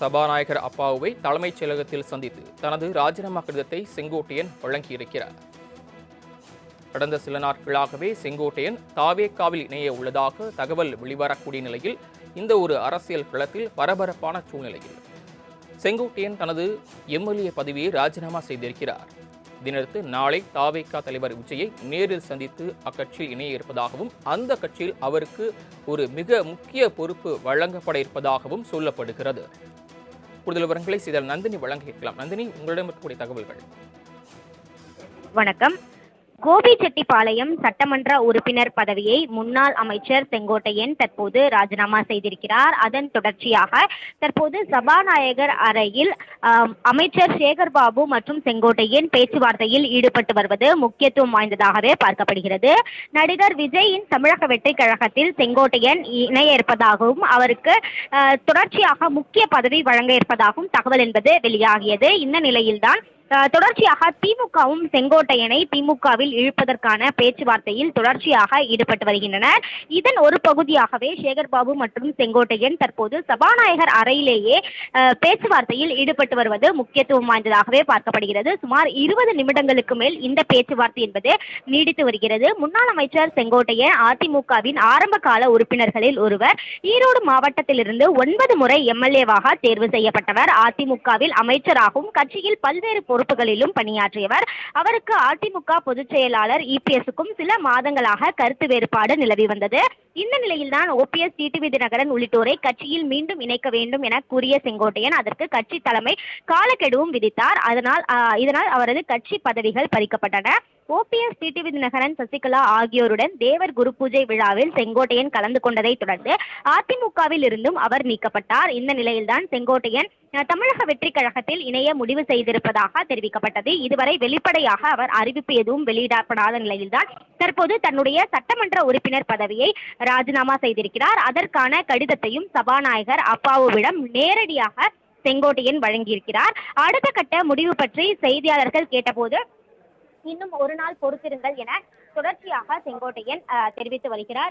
சபாநாயகர் அப்பாவுவை தலைமைச் செயலகத்தில் சந்தித்து தனது ராஜினாமா கடிதத்தை செங்கோட்டையன் வழங்கியிருக்கிறார். கடந்த சில நாட்களாகவே செங்கோட்டையன் தாவேக்காவில் இணைய உள்ளதாக தகவல் வெளிவரக்கூடிய நிலையில் இந்த ஒரு அரசியல் களத்தில் பரபரப்பான சூழ்நிலையில் செங்கோட்டையன் தனது எம்எல்ஏ பதவியை ராஜினாமா செய்திருக்கிறார். இதனடுத்து நாளை தாவேக்கா தலைவர் விஜயை நேரில் சந்தித்து அக்கட்சியில் இணைய இருப்பதாகவும் அந்த கட்சியில் அவருக்கு ஒரு மிக முக்கிய பொறுப்பு வழங்கப்பட இருப்பதாகவும் சொல்லப்படுகிறது. கூடுதல் விவரங்களை செய்தால் நந்தினி வழங்க கேட்கலாம் நந்தினி உங்களிடம் இருக்கக்கூடிய தகவல்கள். வணக்கம். கோபிச்செட்டிப்பாளையம் சட்டமன்ற உறுப்பினர் பதவியை முன்னாள் அமைச்சர் செங்கோட்டையன் தற்போது ராஜினாமா செய்திருக்கிறார். அதன் தொடர்ச்சியாக தற்போது சபாநாயகர் அறையில் அமைச்சர் சேகர் பாபு மற்றும் செங்கோட்டையன் பேச்சுவார்த்தையில் ஈடுபட்டு வருவது முக்கியத்துவம் வாய்ந்ததாகவே பார்க்கப்படுகிறது. நடிகர் விஜயின் தமிழக வெற்றிக் கழகத்தில் செங்கோட்டையன் இணைய இருப்பதாகவும் அவருக்கு தொடர்ச்சியாக முக்கிய பதவி வழங்க இருப்பதாகவும் தகவல் என்பது வெளியாகியது. இந்த நிலையில்தான் தொடர்ச்சியாக திமுகவும் செங்கோட்டையனை திமுகவில் இழுப்பதற்கான பேச்சுவார்த்தையில் தொடர்ச்சியாக ஈடுபட்டு வருகின்றனர். இதன் ஒரு பகுதியாகவே சேகர்பாபு மற்றும் செங்கோட்டையன் தற்போது சபாநாயகர் அறையிலேயே பேச்சுவார்த்தையில் ஈடுபட்டு வருவது முக்கியத்துவம் வாய்ந்ததாகவே பார்க்கப்படுகிறது. சுமார் இருபது நிமிடங்களுக்கு மேல் இந்த பேச்சுவார்த்தை என்பது நீடித்து வருகிறது. முன்னாள் அமைச்சர் செங்கோட்டையன் அதிமுகவின் ஆரம்ப கால உறுப்பினர்களில் ஒருவர் ஈரோடு மாவட்டத்திலிருந்து ஒன்பது முறை எம்எல்ஏவாக தேர்வு செய்யப்பட்டவர். அதிமுகவில் அமைச்சராகவும் கட்சியில் பல்வேறு பொறுப்புகளிலும் பணியாற்றியவர். அவருக்கு அதிமுக பொதுச் செயலாளர் இபிஎஸ்க்கும் சில மாதங்களாக கருத்து வேறுபாடு நிலவி வந்தது. இந்த நிலையில்தான் ஓபிஎஸ் டிடிவி தினகரன் உள்ளிட்டோரை கட்சியில் மீண்டும் இணைக்க வேண்டும் என கூறிய செங்கோட்டையன் அதற்கு கட்சி தலைமை காலக்கெடுவும் விதித்தார். அதனால் இதனால் அவரது கட்சி பதவிகள் பறிக்கப்பட்டன. ஓபிஎஸ் டிடிவி தினகரன் சசிகலா ஆகியோருடன் தேவர் குரு பூஜை விழாவில் செங்கோட்டையன் கலந்து கொண்டதை தொடர்ந்து அதிமுகவில் இருந்தும் அவர் நீக்கப்பட்டார். இந்த நிலையில்தான் செங்கோட்டையன் தமிழக வெற்றி கழகத்தில் இணைய முடிவு செய்திருப்பதாக தெரிவிக்கப்பட்டது. இதுவரை வெளிப்படையாக அவர் அறிவிப்பு எதுவும் வெளியிடப்படாத நிலையில்தான் தற்போது தன்னுடைய சட்டமன்ற உறுப்பினர் பதவியை ராஜினாமா செய்திருக்கிறார். அதற்கான கடிதத்தையும் சபாநாயகர் அப்பாவுவிடம் நேரடியாக செங்கோட்டையன் வழங்கியிருக்கிறார். அடுத்த கட்ட முடிவு பற்றி செய்தியாளர்கள் கேட்டபோது இன்னும் ஒரு நாள் பொறுத்திருங்கள் என தொடர்ச்சியாக செங்கோட்டையன் தெரிவித்து வருகிறார்.